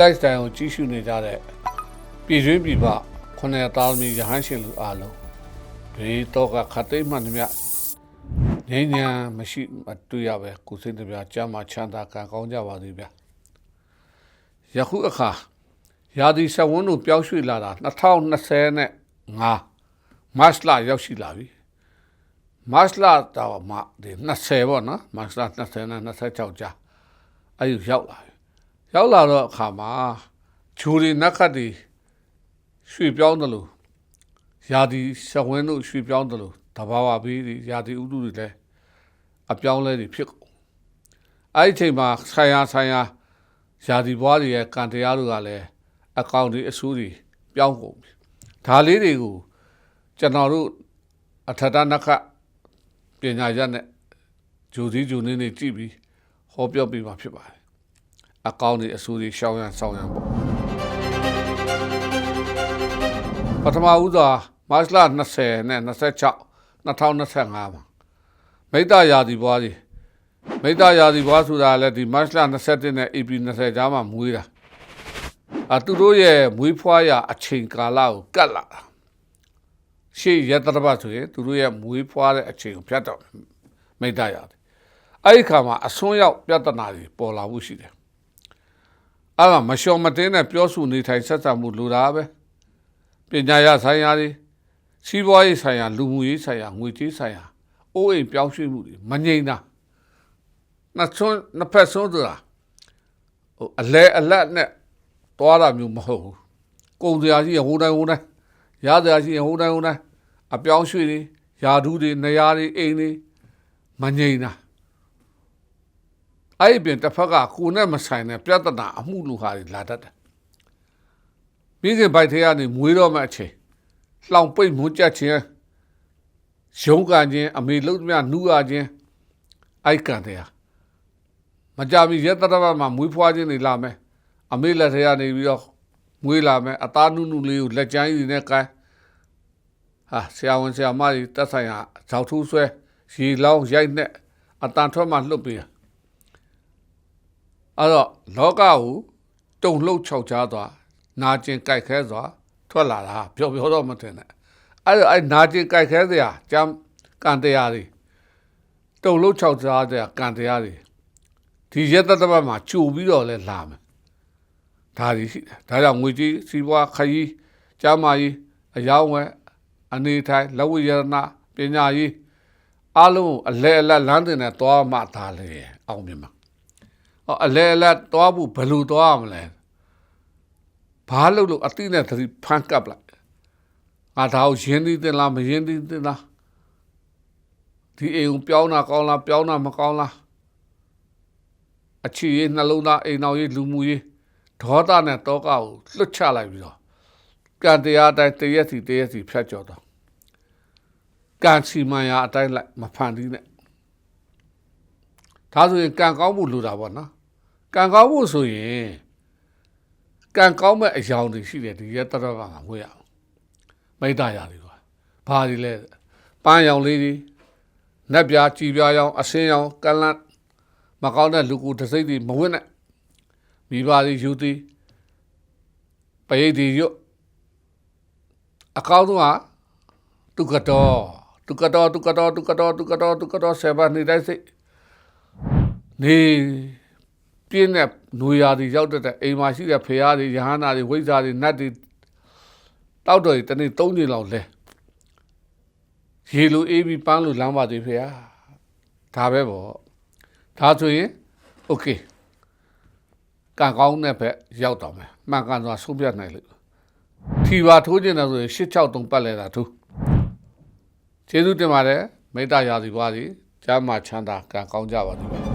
live style ကိုကြီးရှုနေကြတဲ့ပြည်တွင်းပြည်ပခုနှစ်သားသမီးရဟန်းရှင်လူအားလုံးဒီတော့ကခတ်သိမ်းမှန်သမျှငြိမ်းချမ်းမရှိမတွေ့ရပဲကိုယ်စိတ်တစ်ပြားကြမ်းမှချမ်းသာကံကောင်းကြပါစေဗျာယခုအခါရာသီစဝန်းတို့ပျောက်ရွှေ့လာတာ2025မတ်လရောက်ရှိလာပြီမတ်လတော့မှဒီ20ပေါ့နော်မတ်လ20နဲ့26ကြာအဲ့ဒီရောက်လာပြီ ရောက်လာတော့အခါမှာဂျူရီနက်ခတ်တွေရွှေပြောင်းတယ်လို့ယာဒီရှဝင်းတို့ရွှေပြောင်းတယ်လို့တဘာဝဘေးတွေယာဒီဥတုတွေလည်းအပြောင်းလဲတွေဖြစ်ကုန်အဲ့ဒီအချိန်မှာဆိုင်ရာဆိုင်ရာယာဒီဘွားတွေရဲ့ကံတရားတို့ကလည်းအကောင့်တွေအဆူတွေပြောင်းကုန်ပြီဒါလေးတွေကိုကျွန်တော်တို့အထက်တနက်ခတ်ပညာရနဲ့ဂျူဒီဂျူနေနေကြည့်ပြီးဟောပြောပြမှာဖြစ်ပါတယ် အကောင့်တွေအဆူတွေရှောင်းရန်ဆောင်းရန်ပေါ့ပထမဦးစွာမတ်လ20နဲ့26 2025မှာမိတ္တရာသီဘွားကြီးမိတ္တရာသီဘွားဆိုတာလည်းဒီမတ်လ21နဲ့ AP 20ကြားမှာမွေးတာအသူတို့ရဲ့မွေးဖွားရာအချိန်ကာလကိုကတ်လာတာရှေ့ရတရပတ်ဆိုရင်သူတို့ရဲ့မွေးဖွားတဲ့အချိန်ကိုဖြတ်တော့မယ်မိတ္တရာသီအဲ့ဒီခါမှာအစွန်းရောက်ပြဿနာတွေပေါ်လာမှုရှိတယ် အဲ့ဒါမလျှော်မတင်းနဲ့ပြောဆိုနေထိုင်ဆက်ဆံမှုလိုတာပဲပညာရဆိုင်ရာတွေစီးပွားရေးဆိုင်ရာလူမှုရေးဆိုင်ရာငွေကြေးဆိုင်ရာအိုးအိမ်ပြောင်းရွှေ့မှုတွေမငြိမ်တာနှစ်ဆွန်းနှစ်ဖက်ဆွန်းဆိုတာဟိုအလဲအလက်နဲ့တွားတာမျိုးမဟုတ်ဘူးကုန်စရာရှိရင်ဟိုတိုင်းဟိုတိုင်းရစရာရှိရင်ဟိုတိုင်းဟိုတိုင်းအပြောင်းရွှေ့တွေယာဓုတွေနေရာတွေအိမ်တွေမငြိမ်တာ အဲ့ဒီပြင်တစ်ဖက်ကကိုနဲ့မဆိုင်တဲ့ပြဿနာအမှုလူဟာတွေလာတတ်တယ်ပြီးခင်ဘိုက်ထဲကနေမွေးတော့မှအချိန်လှောင်ပိတ်မွန်းကြက်ခြင်းရုံးကန်ခြင်းအမေလုံးသမျှနူးရခြင်းအိုက်ကန်တရားမကြမီရက်တရဘမှာမွေးဖွားခြင်းတွေလာမယ်အမေလက်ထဲကနေပြီးတော့မွေးလာမယ်အသားနုနုလေးကိုလက်ချမ်းရည်နဲ့ကိုင်းဟာဆရာဝန်ဆရာမတွေတက်ဆိုင်ရာဇောက်ထူးဆွဲရေလောင်းရိုက်နဲ့အတန်ထွက်မှလှုပ်ပေးတာ အဲ့တော့လောကကိုတုံလှုပ်ခြောက်ချားသွားနာကျင်ကြိုက်ခဲစွာထွက်လာတာပြောပြောတော့မထင်နဲ့အဲ့တော့အဲ့နာကျင်ကြိုက်ခဲစရာကြမ်းကံတရားတွေတုံလှုပ်ခြောက်ချားတဲ့ကံတရားတွေဒီရက်သက်သက်မှာကြိုပြီးတော့လဲလာမယ်ဒါတွေရှိတယ်ဒါကြောင့်ငွေကြီးစီးပွားခရီးကျမ်းမာရေးအယောင်းဝဲအနေထိုင်လက်ဝိရဏပညာရေးအလုံးအလဲအလက်လမ်းတင်နဲ့သွားမှသာလေအောင်မြင်မှာ အော်အလဲအလဲသွားဖို့ဘယ်လိုသွားရမလဲဘာလို့လို့အတိနဲ့သတိဖန်ကပ်လိုက်ငါဒါကိုရင်းသီးတင်လားမရင်းသီးတင်လားဒီအိမ်ကိုပြောင်းတာကောင်းလားပြောင်းတာမကောင်းလားအချီရေးနှလုံးသားအိမ်တော်ရေးလူမှုရေးဒေါသနဲ့တောကကိုလွတ်ချလိုက်ပြီးတော့ကံတရားအတိုင်းတရက်စီတရက်စီဖြတ်ကျော်တော့ကံစီမံရာအတိုင်းလိုက်မဖန်သီးနဲ့ ဒါဆိုရင်ကံကောင်းမှုလိုတာပေါ့နော်ကံကောင်းမှုဆိုရင်ကံကောင်းမဲ့အယောင်တွေရှိတယ်ဒီရက်တရကမှာဝေးရအောင်မိတ္တရာတွေပါဘာတွေလဲပန်းရောင်လေးတွေနက်ပြားကြည်ပြားရောင်အစင်းရောင်ကလန့်မကောင်းတဲ့လူကိုတစ်စိတ်တွေမဝင့်နဲ့မိဘတွေယူသည်ပရိတ်တွေရွတ်အကောင်းဆုံးကတုကတော်တုကတော်တုကတော်တုကတော်တုကတော်တုကတော်ဆေဘာနေတိုင်းစိတ် နေပြင်းတဲ့နွေရာတွေရောက်တဲ့အိမ်မှာရှိတဲ့ဖရားတွေယဟန္တာတွေဝိဇ္ဇာတွေနတ်တွေတောက်တော်တွေတနေ့၃ချိန်လောက်လဲရေလိုအေးပြီးပန်းလိုလမ်းပါသေးဖရားဒါပဲပေါ့ဒါဆိုရင်โอเคကံကောင်းတဲ့ဘက်ရောက်တော့မယ်မှန်ကန်စွာဆုံးဖြတ်နိုင်လို့ထီပါထိုးကျင်တယ်ဆိုရင်၈၆တုံပတ်လဲတာသူကျေးဇူးတင်ပါတယ်မေတ္တာရာစီပွားစီကျမ်းမာချမ်းသာကံကောင်းကြပါစေ